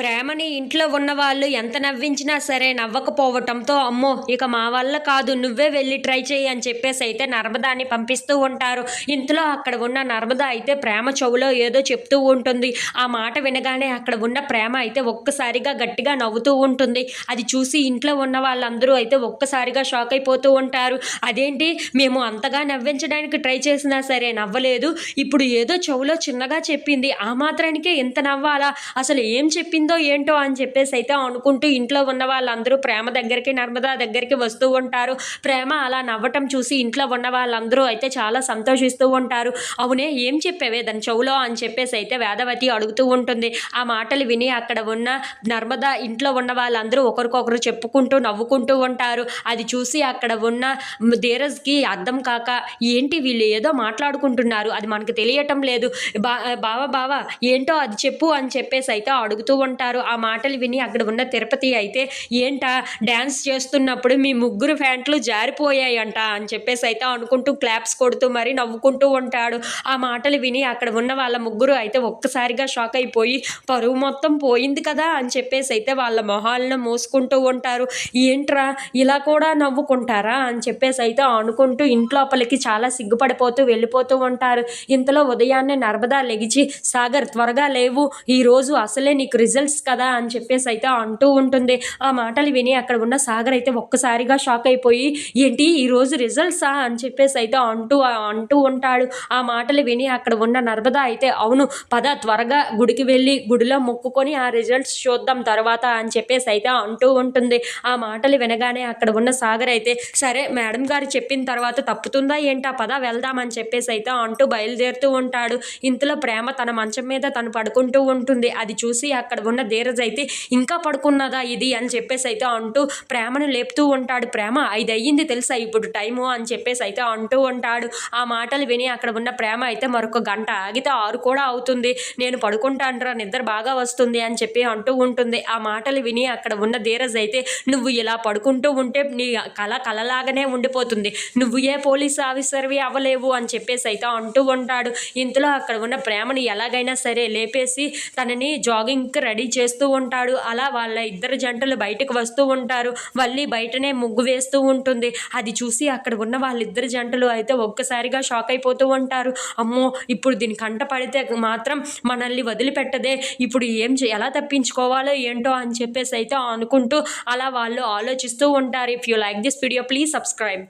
ప్రేమని ఇంట్లో ఉన్న వాళ్ళు ఎంత నవ్వించినా సరే నవ్వకపోవటంతో అమ్మో ఇక మా వల్ల కాదు నువ్వే వెళ్ళి ట్రై చేయి అని చెప్పేసి అయితే నర్మదాని పంపిస్తూ ఉంటారు. ఇంతలో అక్కడ ఉన్న నర్మద అయితే ప్రేమ చెవులో ఏదో చెప్తూ ఉంటుంది. ఆ మాట వినగానే అక్కడ ఉన్న ప్రేమ అయితే ఒక్కసారిగా గట్టిగా నవ్వుతూ ఉంటుంది. అది చూసి ఇంట్లో ఉన్న వాళ్ళందరూ అయితే ఒక్కసారిగా షాక్ అయిపోతూ ఉంటారు. అదేంటి? మేము అంతగా నవ్వించడానికి ట్రై చేసినా సరే నవ్వలేదు. ఇప్పుడు ఏదో చెవులో చిన్నగా చెప్పింది. ఆ మాత్రానికే ఎంత నవ్వాలా? అసలు ఏం చెప్పింది ఏంటో అని చెప్పేసి అయితే అనుకుంటూ ఇంట్లో ఉన్న వాళ్ళందరూ ప్రేమ దగ్గరికి నర్మదా దగ్గరికి వస్తూ ఉంటారు. ప్రేమ అలా నవ్వటం చూసి ఇంట్లో ఉన్న వాళ్ళందరూ అయితే చాలా సంతోషిస్తూ ఉంటారు. అవునే ఏం చెప్పేవే దాని చెవులో అని చెప్పేసి అయితే వేదవతి అడుగుతూ ఉంటుంది. ఆ మాటలు విని అక్కడ ఉన్న నర్మదా ఇంట్లో ఉన్న వాళ్ళందరూ ఒకరికొకరు చెప్పుకుంటూ నవ్వుకుంటూ ఉంటారు. అది చూసి అక్కడ ఉన్న ధీరజ్కి అర్థం కాక ఏంటి వీళ్ళు ఏదో మాట్లాడుకుంటున్నారు. అది మనకు తెలియటం లేదు. బా బావ బావ ఏంటో అది చెప్పు అని చెప్పేసి అయితే అడుగుతూ ఉంటారు. ఆ మాటలు విని అక్కడ ఉన్న తిరుపతి అయితే ఏంటా డ్యాన్స్ చేస్తున్నప్పుడు మీ ముగ్గురు ఫ్యాంట్లు జారిపోయాయంట అని చెప్పేసి అయితే అనుకుంటూ క్లాప్స్ కొడుతూ మరి నవ్వుకుంటూ ఉంటాడు. ఆ మాటలు విని అక్కడ ఉన్న వాళ్ళ ముగ్గురు అయితే ఒక్కసారిగా షాక్ అయిపోయి పరువు మొత్తం పోయింది కదా అని చెప్పేసి అయితే వాళ్ళ మొహాలను మోసుకుంటూ ఉంటారు. ఏంట్రా ఇలా కూడా నవ్వుకుంటారా అని చెప్పేసి అయితే అనుకుంటూ ఇంట్లోపలికి చాలా సిగ్గుపడిపోతూ వెళ్ళిపోతూ ఉంటారు. ఇంతలో ఉదయాన్నే నర్మదా లెగిచి సాగర్ త్వరగా లేవు. ఈరోజు అసలే నీకు రిజల్ట్ రిజల్ట్స్ కదా అని చెప్పేసి అయితే అంటూ ఉంటుంది. ఆ మాటలు విని అక్కడ ఉన్న సాగర్ అయితే ఒక్కసారిగా షాక్ అయిపోయి ఏంటి ఈరోజు రిజల్ట్సా అని చెప్పేసి అయితే అంటూ అంటూ ఉంటాడు. ఆ మాటలు విని అక్కడ ఉన్న నర్మదా అయితే అవును పద త్వరగా గుడికి వెళ్ళి గుడిలో మొక్కుకొని ఆ రిజల్ట్స్ చూద్దాం తర్వాత అని చెప్పేసి అయితే అంటూ ఉంటుంది. ఆ మాటలు వినగానే అక్కడ ఉన్న సాగర్ అయితే సరే మేడం గారు చెప్పిన తర్వాత తప్పుతుందా ఏంటా? పద వెళ్దామని చెప్పేసి అయితే అంటూ బయలుదేరుతూ ఉంటాడు. ఇంతలో ప్రేమ తన మంచం మీద తను పడుకుంటూ ఉంటుంది. అది చూసి అక్కడ ఉన్న ధీరజ్ అయితే ఇంకా పడుకున్నదా ఇది అని చెప్పేసి అయితే అంటూ ప్రేమను లేపుతూ ఉంటాడు. ప్రేమ ఐదు అయ్యింది తెలుసా ఇప్పుడు టైము అని చెప్పేసి అయితే అంటూ ఉంటాడు. ఆ మాటలు విని అక్కడ ఉన్న ప్రేమ అయితే మరొక గంట ఆగితే ఆరు కూడా అవుతుంది. నేను పడుకుంటానరా నిద్ర బాగా వస్తుంది అని చెప్పి అంటూ ఉంటుంది. ఆ మాటలు విని అక్కడ ఉన్న ధీరజ్ అయితే నువ్వు ఇలా పడుకుంటూ ఉంటే నీ కళ కలలాగానే ఉండిపోతుంది. నువ్వు ఏ పోలీస్ ఆఫీసర్వి అవ్వలేవు అని చెప్పేసి అయితే అంటూ ఉంటాడు. ఇంతలో అక్కడ ఉన్న ప్రేమని ఎలాగైనా సరే లేపేసి తనని జాగింగ్కి రెడీ చేస్తూ ఉంటాడు. అలా వాళ్ళ ఇద్దరు జంటలు బయటకు వస్తూ ఉంటారు. మళ్ళీ బయటనే ముగ్గు వేస్తూ ఉంటుంది. అది చూసి అక్కడ ఉన్న వాళ్ళిద్దరు జంటలు అయితే ఒక్కసారిగా షాక్ అయిపోతూ ఉంటారు. అమ్మో ఇప్పుడు దీని కంట పడితే మాత్రం మనల్ని వదిలిపెట్టదే. ఇప్పుడు ఏం ఎలా తప్పించుకోవాలో ఏంటో అని చెప్పేసి అయితే అనుకుంటూ అలా వాళ్ళు ఆలోచిస్తూ ఉంటారు. If you like this video please subscribe